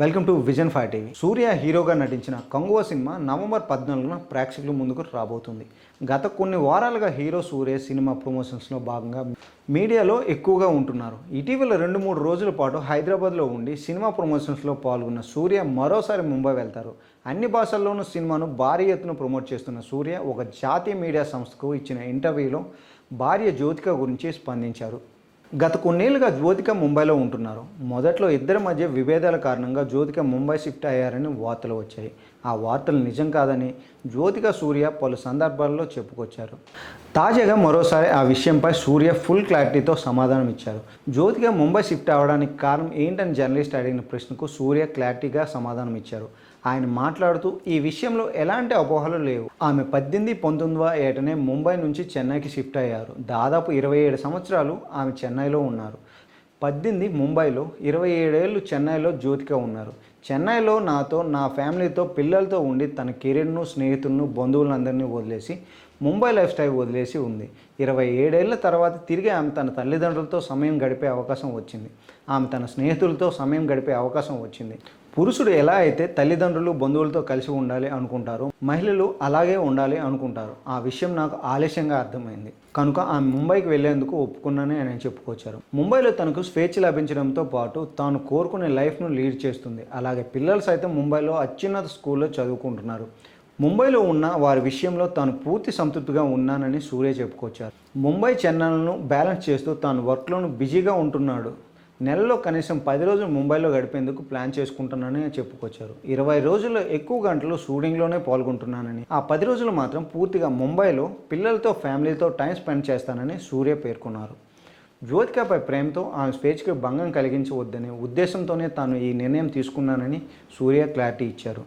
Welcome to vision five TV. Surya హీరోగా నటించిన Kanguva cinema November పద్నాలుగున ప్రేక్షకుల ముందుకు రాబోతుంది. గత కొన్ని వారాలుగా హీరో సూర్య సినిమా ప్రమోషన్స్లో భాగంగా మీడియాలో ఎక్కువగా ఉంటున్నారు. ఇటీవల రెండు మూడు రోజుల పాటు హైదరాబాద్లో ఉండి సినిమా ప్రమోషన్స్లో పాల్గొన్న సూర్య మరోసారి ముంబై వెళ్తారు. అన్ని భాషల్లోనూ సినిమాను భారీ ఎత్తున ప్రమోట్ చేస్తున్న సూర్య ఒక జాతీయ మీడియా సంస్థకు ఇచ్చిన ఇంటర్వ్యూలో భార్య జ్యోతిక గురించి స్పందించారు. గత కొన్నేళ్ళుగా జ్యోతిక ముంబైలో ఉంటున్నారు. మొదట్లో ఇద్దరి మధ్య విభేదాల కారణంగా జ్యోతిక ముంబై షిఫ్ట్ అయ్యారని వార్తలు వచ్చాయి. ఆ వార్తలు నిజం కాదని జ్యోతిక సూర్య పలు సందర్భాల్లో చెప్పుకొచ్చారు. తాజాగా మరోసారి ఆ విషయంపై సూర్య ఫుల్ క్లారిటీతో సమాధానం ఇచ్చారు. జ్యోతిక ముంబై షిఫ్ట్ అవ్వడానికి కారణం ఏంటని జర్నలిస్ట్ అడిగిన ప్రశ్నకు సూర్య క్లారిటీగా సమాధానం ఇచ్చారు. ఆయన మాట్లాడుతూ ఈ విషయంలో ఎలాంటి అపోహలు లేవు. ఆమె పద్దెనిమిది పంతొమ్మిదవ ఏటనే ముంబై నుంచి చెన్నైకి షిఫ్ట్ అయ్యారు. దాదాపు ఇరవై ఏడు సంవత్సరాలు ఆమె చెన్నైలో ఉన్నారు. పద్దెనిమిది ముంబైలో ఇరవై ఏడేళ్ళు చెన్నైలో జ్యోతిక ఉన్నారు. చెన్నైలో నాతో నా ఫ్యామిలీతో పిల్లలతో ఉండి తన కెరీర్ను స్నేహితులను బంధువులందరినీ వదిలేసి ముంబై లైఫ్ స్టైల్ వదిలేసి ఉంది. ఇరవై ఏడేళ్ళ తర్వాత తిరిగి ఆమె తన తల్లిదండ్రులతో సమయం గడిపే అవకాశం వచ్చింది. ఆమె తన స్నేహితులతో సమయం గడిపే అవకాశం వచ్చింది. పురుషుడు ఎలా అయితే తల్లిదండ్రులు బంధువులతో కలిసి ఉండాలి అనుకుంటారో మహిళలు అలాగే ఉండాలి అనుకుంటారు. ఆ విషయం నాకు ఆలస్యంగా అర్థమైంది. కనుక ఆమె ముంబైకి వెళ్ళేందుకు ఒప్పుకున్నానని ఆయన చెప్పుకొచ్చారు. ముంబైలో తనకు స్వేచ్ఛ లభించడంతో పాటు తాను కోరుకునే లైఫ్ను లీడ్ చేస్తుంది. అలాగే పిల్లలు సైతం ముంబైలో అత్యున్నత స్కూల్లో చదువుకుంటున్నారు. ముంబైలో ఉన్న వారి విషయంలో తాను పూర్తి సంతృప్తిగా ఉన్నానని సూర్య చెప్పుకొచ్చారు. ముంబై చెన్నైలను బ్యాలెన్స్ చేస్తూ తాను వర్క్లోను బిజీగా ఉంటున్నాడు. నెలలో కనీసం పది రోజులు ముంబైలో గడిపేందుకు ప్లాన్ చేసుకుంటున్నానని చెప్పుకొచ్చారు. ఇరవై రోజుల్లో ఎక్కువ గంటలు షూటింగ్లోనే పాల్గొంటున్నానని ఆ పది రోజులు మాత్రం పూర్తిగా ముంబైలో పిల్లలతో ఫ్యామిలీతో టైం స్పెండ్ చేస్తానని సూర్య పేర్కొన్నారు. జ్యోతికపై ప్రేమతో ఆమె స్వేచ్ఛకి భంగం కలిగించవద్దనే ఉద్దేశంతోనే తాను ఈ నిర్ణయం తీసుకున్నానని సూర్య క్లారిటీ ఇచ్చారు.